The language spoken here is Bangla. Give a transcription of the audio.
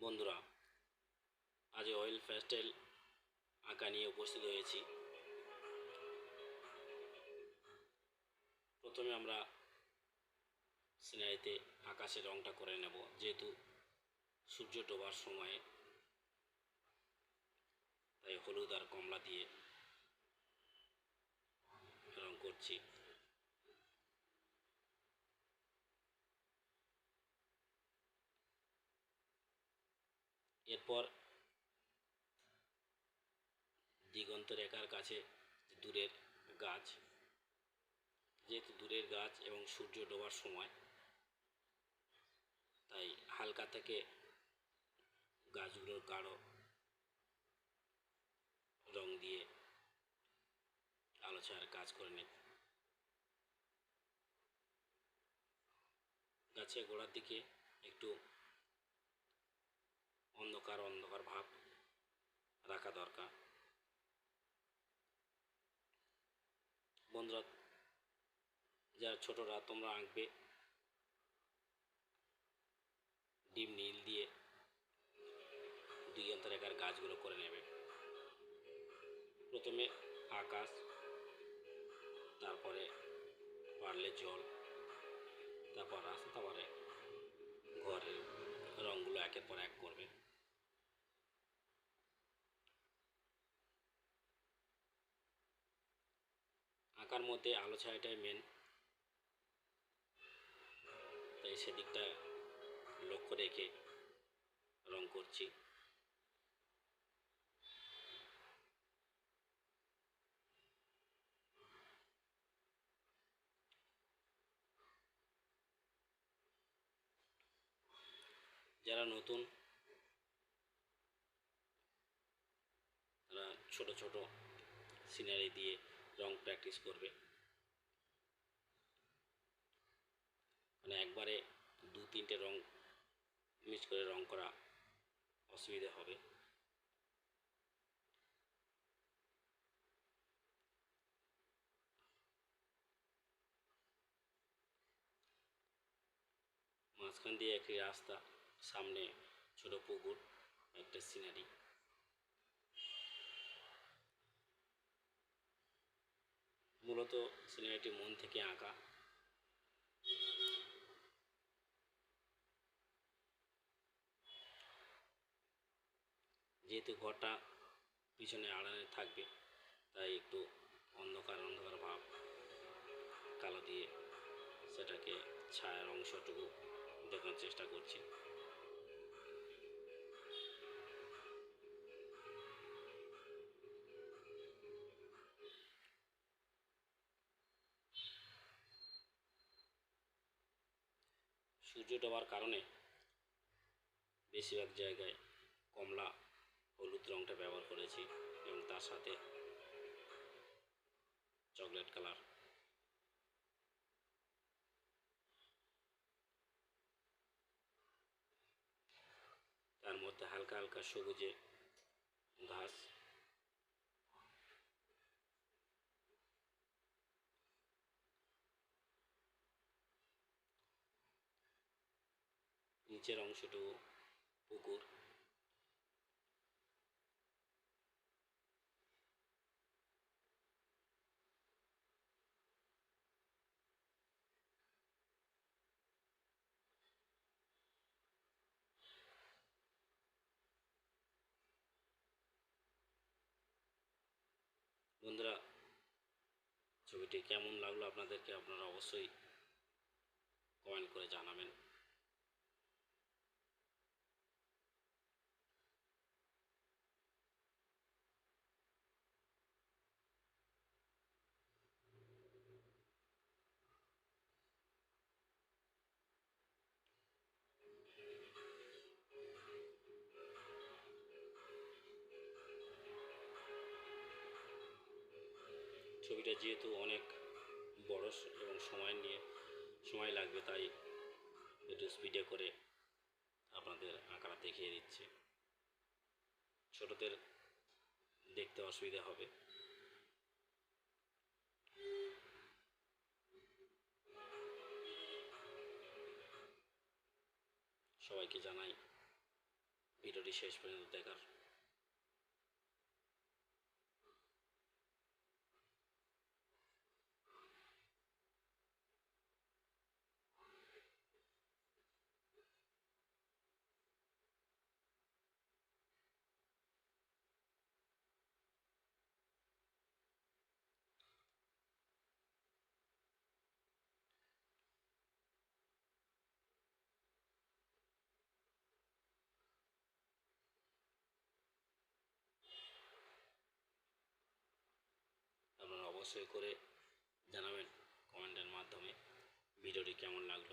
বন্ধুরা, আজ অয়েল প্যাস্টেল আঁকা নিয়ে উপস্থিত হয়েছি। প্রথমে আমরা সিনারিতে আকাশের রংটা করে নেব, যেহেতু সূর্য ডোবার সময়ে। তাই হলুদ আর কমলা দিয়ে রং করছি। এরপর দিগন্ত রেখার কাছে দূরের গাছ, যেহেতু দূরের গাছ এবং সূর্য ডোবার সময়, তাই হালকা থেকে গাছগুলোর গাঢ় রং দিয়ে আলো ছায়ার কাজ করে নেব গাছের গোড়ার দিকে একটু অন্ধকার অন্ধকার ভাব রাখা দরকার। বন্ধুরা, যারা ছোটরা, তোমরা আঁকবে ডিম, নীল দিয়ে দুই রেখার গাছগুলো করে নেবে। প্রথমে আকাশ, তারপরে পারলে জল, তারপর রাস্তা, তারপরে ঘরের রঙগুলো একের পর এক করবে। আঁকার মধ্যে আলো ছায়াটাই মেন তাই সেদিকটা লক্ষ্য রেখে রং করছি। যারা নতুন, তারা ছোট ছোট সিনারি দিয়ে রং প্র্যাকটিস করবে। মানে একবারে দু তিনটে রং মিক্স করে রং করা অসুবিধা হবে। মাঝখান দিয়ে একটি রাস্তা, সামনে ছোট পুকুর, একটা সিনারি। মূলত সিনারিটি মন থেকে আঁকা। যেহেতু ঘরটা পিছনে আড়ালে থাকবে, তাই একটু অন্ধকার অন্ধকার ভাব কালো দিয়ে সেটাকে ছায়ার অংশটুকু দেখানোর চেষ্টা করছি। সূর্য ডোবার কারণে বেশিরভাগ জায়গায় কমলা হলুদ রঙটা ব্যবহার করেছি এবং তার সাথে চকলেট কালার। তার মধ্যে হালকা হালকা সবুজে ঘাস নিচের অংশটুকু পুকুর। বন্ধুরা ছবিটি কেমন লাগল আপনাদেরকে আপনারা অবশ্যই কমেন্ট করে জানাবেন। ছবিটা যেহেতু অনেক বড় এবং সময় নিয়ে, সময় লাগবে তাই একটু স্পিডে করে আপনাদের আঁকাটা দেখিয়ে দিচ্ছে। ছোটদের দেখতে অসুবিধা হবে। সবাইকে জানাই, ভিডিওটি শেষ পর্যন্ত দেখার আপনারা অবশ্যই করে জানাবেন কমেন্টের মাধ্যমে। ভিডিওটি কেমন লাগল?